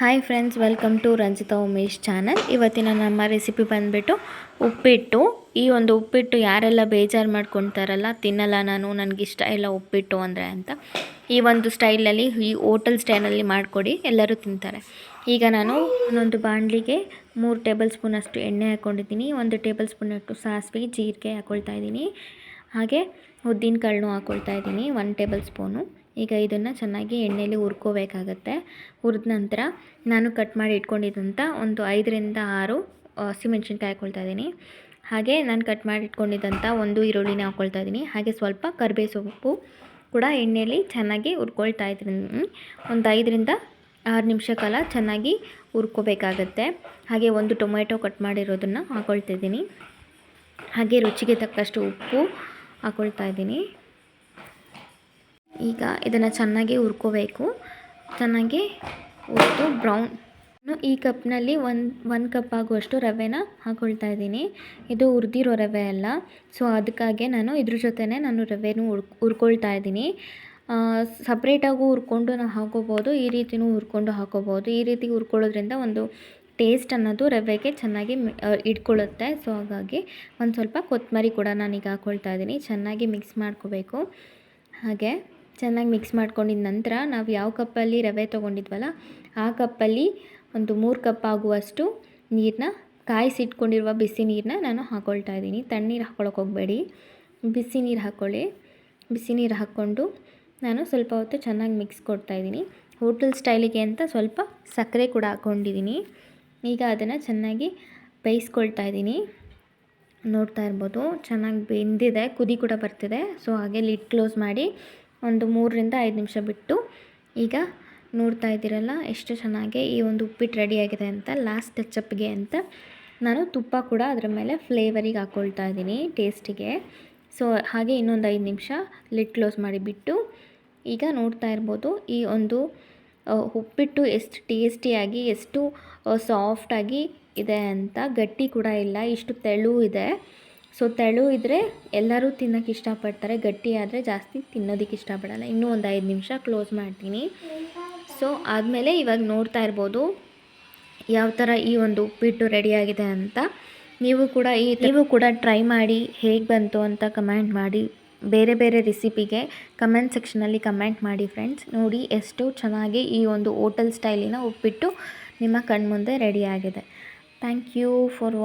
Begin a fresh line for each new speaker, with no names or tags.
Hi friends welcome to Ranjita Umesh channel ಇವತ್ತಿನ ನಮ್ಮ recipe ಬಂದುಬಿಟ್ಟು ಉಪ್ಪಿಟ್ಟು. ಈ ಒಂದು ಉಪ್ಪಿಟ್ಟು ಯಾರೆಲ್ಲ ಬೇಜಾರು ಮಾಡ್ಕೊತಾರಲ್ಲ, ತಿನ್ನಲ್ಲ ನಾನು, ನನಗಿಷ್ಟ ಇಲ್ಲ ಉಪ್ಪಿಟ್ಟು ಅಂದರೆ ಅಂತ. ಈ ಒಂದು ಸ್ಟೈಲಲ್ಲಿ ಈ ಹೋಟೆಲ್ ಸ್ಟೈಲಲ್ಲಿ ಮಾಡಿಕೊಡಿ, ಎಲ್ಲರೂ ತಿಂತಾರೆ. ಈಗ ನಾನು ಒಂದು ಬಾಣಲಿಗೆ ಮೂರು ಟೇಬಲ್ ಸ್ಪೂನಷ್ಟು ಎಣ್ಣೆ ಹಾಕ್ಕೊಂಡಿದ್ದೀನಿ ಒಂದು ಟೇಬಲ್ ಸ್ಪೂನಷ್ಟು ಸಾಸಿವೆ, ಜೀರಿಗೆ ಹಾಕ್ಕೊಳ್ತಾ ಇದ್ದೀನಿ. ಹಾಗೆ ಉದ್ದಿನ ಕಾಳನ್ನು ಹಾಕ್ಕೊಳ್ತಾ ಇದ್ದೀನಿ ಒನ್ ಟೇಬಲ್ ಸ್ಪೂನು ಈಗ ಇದನ್ನು ಚೆನ್ನಾಗಿ ಎಣ್ಣೆಯಲ್ಲಿ ಹುರ್ಕೋಬೇಕಾಗತ್ತೆ. ಹುರಿದ ನಂತರ ನಾನು ಕಟ್ ಮಾಡಿ ಇಟ್ಕೊಂಡಿದ್ದಂಥ ಒಂದು ಐದರಿಂದ ಆರು ಹಸಿಮೆಣ್ಸಿನ್ಕಾಯಿ ಹಾಕ್ಕೊಳ್ತಾ ಇದ್ದೀನಿ. ಹಾಗೆ ನಾನು ಕಟ್ ಮಾಡಿ ಇಟ್ಕೊಂಡಿದ್ದಂಥ ಒಂದು ಈರುಳ್ಳಿನ ಹಾಕ್ಕೊಳ್ತಾ ಇದ್ದೀನಿ. ಹಾಗೆ ಸ್ವಲ್ಪ ಕರಿಬೇ ಸೊಪ್ಪು ಕೂಡ ಎಣ್ಣೆಯಲ್ಲಿ ಚೆನ್ನಾಗಿ ಹುರ್ಕೊಳ್ತಾ ಇದ್ದೀನಿ. ಒಂದು ಐದರಿಂದ ಆರು ನಿಮಿಷ ಕಾಲ ಚೆನ್ನಾಗಿ ಹುರ್ಕೋಬೇಕಾಗತ್ತೆ. ಹಾಗೆ ಒಂದು ಟೊಮೆಟೊ ಕಟ್ ಮಾಡಿರೋದನ್ನು ಹಾಕ್ಕೊಳ್ತಿದ್ದೀನಿ ಹಾಗೆ ರುಚಿಗೆ ತಕ್ಕಷ್ಟು ಉಪ್ಪು ಹಾಕ್ಕೊಳ್ತಾ ಇದ್ದೀನಿ. ಈಗ ಇದನ್ನು ಚೆನ್ನಾಗಿ ಹುರ್ಕೋಬೇಕು. ಚೆನ್ನಾಗಿ ಹುರಿದು ಬ್ರೌನ್ ಈ ಕಪ್ನಲ್ಲಿ ಒಂದು ಒಂದು ಕಪ್ ಆಗುವಷ್ಟು ರವೆನ ಹಾಕ್ಕೊಳ್ತಾ ಇದ್ದೀನಿ. ಇದು ಹುರಿದಿರೋ ರವೆ ಅಲ್ಲ. ಸೊ ಅದಕ್ಕಾಗೆ ನಾನು ಇದ್ರ ಜೊತೆನೇ ನಾನು ರವೆನೂ ಹುರ್ಕ್ ಹುರ್ಕೊಳ್ತಾ ಇದ್ದೀನಿ. ಸಪ್ರೇಟಾಗೂ ಹುರ್ಕೊಂಡು ನಾವು ಹಾಕೋಬೋದು, ಈ ರೀತಿಯೂ ಹುರ್ಕೊಂಡು ಹಾಕೋಬೋದು. ಈ ರೀತಿ ಹುರ್ಕೊಳ್ಳೋದ್ರಿಂದ ಒಂದು ಟೇಸ್ಟ್ ಅನ್ನೋದು ರವೆಗೆ ಚೆನ್ನಾಗಿ ಇಟ್ಕೊಳ್ಳುತ್ತೆ. ಸೊ, ಹಾಗಾಗಿ ಒಂದು ಸ್ವಲ್ಪ ಕೊತ್ತಂಬರಿ ಕೂಡ ನಾನೀಗ ಹಾಕ್ಕೊಳ್ತಾ ಇದ್ದೀನಿ. ಚೆನ್ನಾಗಿ ಮಿಕ್ಸ್ ಮಾಡ್ಕೋಬೇಕು. ಹಾಗೆ ಚೆನ್ನಾಗಿ ಮಿಕ್ಸ್ ಮಾಡ್ಕೊಂಡಿದ ನಂತರ ನಾವು ಯಾವ ಕಪ್ಪಲ್ಲಿ ರವೆ ತೊಗೊಂಡಿದ್ವಲ್ಲ, ಆ ಕಪ್ಪಲ್ಲಿ ಒಂದು ಮೂರು ಕಪ್ ಆಗುವಷ್ಟು ನೀರನ್ನ ಕಾಯಿಸಿಟ್ಕೊಂಡಿರುವ ಬಿಸಿ ನೀರನ್ನ ನಾನು ಹಾಕ್ಕೊಳ್ತಾ ಇದ್ದೀನಿ. ತಣ್ಣೀರು ಹಾಕ್ಕೊಳಕ್ಕೆ ಹೋಗಬೇಡಿ. ಬಿಸಿ ನೀರು ಹಾಕ್ಕೊಳ್ಳಿ ಬಿಸಿ ನೀರು ಹಾಕ್ಕೊಂಡು ನಾನು ಸ್ವಲ್ಪ ಹೊತ್ತು ಚೆನ್ನಾಗಿ ಮಿಕ್ಸ್ ಕೊಡ್ತಾಯಿದ್ದೀನಿ ಹೋಟೆಲ್ ಸ್ಟೈಲಿಗೆ ಅಂತ ಸ್ವಲ್ಪ ಸಕ್ಕರೆ ಕೂಡ ಹಾಕ್ಕೊಂಡಿದ್ದೀನಿ ಈಗ ಅದನ್ನು ಚೆನ್ನಾಗಿ ಬೇಯಿಸ್ಕೊಳ್ತಾ ಇದ್ದೀನಿ. ನೋಡ್ತಾ ಇರ್ಬೋದು, ಚೆನ್ನಾಗಿ ಬೆಂದಿದೆ, ಕುದಿ ಕೂಡ ಬರ್ತಿದೆ. ಸೊ, ಹಾಗೆ ಲಿಡ್ ಕ್ಲೋಸ್ ಮಾಡಿ ಒಂದು ಮೂರರಿಂದ ಐದು ನಿಮಿಷ ಬಿಟ್ಟು ಈಗ ನೋಡ್ತಾ ಇದ್ದೀರಲ್ಲ, ಎಷ್ಟು ಚೆನ್ನಾಗಿ ಈ ಒಂದು ಉಪ್ಪಿಟ್ಟು ರೆಡಿಯಾಗಿದೆ ಅಂತ ಲಾಸ್ಟ್ ಟಚಪ್ಗೆ ಅಂತ ನಾನು ತುಪ್ಪ ಕೂಡ ಅದರ ಮೇಲೆ ಫ್ಲೇವರಿಗೆ ಹಾಕ್ಕೊಳ್ತಾ ಇದ್ದೀನಿ ಟೇಸ್ಟಿಗೆ ಸೊ, ಹಾಗೆ ಇನ್ನೊಂದು ಐದು ನಿಮಿಷ ಲಿಡ್ ಕ್ಲೋಸ್ ಮಾಡಿಬಿಟ್ಟು ಈಗ ನೋಡ್ತಾ ಇರ್ಬೋದು, ಈ ಒಂದು ಉಪ್ಪಿಟ್ಟು ಎಷ್ಟು ಟೇಸ್ಟಿಯಾಗಿ ಎಷ್ಟು ಸಾಫ್ಟಾಗಿ ಇದೆ ಅಂತ ಗಟ್ಟಿ ಕೂಡ ಇಲ್ಲ, ಇಷ್ಟು ತೆಳು ಇದೆ. ಸೊ ತೆಳು ಇದ್ದರೆ ಎಲ್ಲರೂ ತಿನ್ನೋಕ್ಕೆ ಇಷ್ಟಪಡ್ತಾರೆ, ಗಟ್ಟಿ ಆದರೆ ಜಾಸ್ತಿ ತಿನ್ನೋದಕ್ಕೆ ಇಷ್ಟಪಡಲ್ಲ. ಇನ್ನೂ ಒಂದು ಐದು ನಿಮಿಷ ಕ್ಲೋಸ್ ಮಾಡ್ತೀನಿ. ಸೊ ಆದಮೇಲೆ ಇವಾಗ ನೋಡ್ತಾ ಇರ್ಬೋದು ಯಾವ ಥರ ಈ ಒಂದು ಉಪ್ಪಿಟ್ಟು ರೆಡಿಯಾಗಿದೆ ಅಂತ. ನೀವು ಕೂಡ ಈ ನೀವು ಕೂಡ ಟ್ರೈ ಮಾಡಿ ಹೇಗೆ ಬಂತು ಅಂತ ಕಮೆಂಟ್ ಮಾಡಿ. ಬೇರೆ ಬೇರೆ ರೆಸಿಪಿಗೆ ಕಮೆಂಟ್ ಸೆಕ್ಷನಲ್ಲಿ ಕಮೆಂಟ್ ಮಾಡಿ ಫ್ರೆಂಡ್ಸ್. ನೋಡಿ ಎಷ್ಟು ಚೆನ್ನಾಗಿ ಈ ಒಂದು ಹೋಟೆಲ್ ಸ್ಟೈಲಿನ ಉಪ್ಪಿಟ್ಟು ನಿಮ್ಮ ಕಣ್ಮುಂದೆ ರೆಡಿಯಾಗಿದೆ ಥ್ಯಾಂಕ್ ಯು ಫಾರ್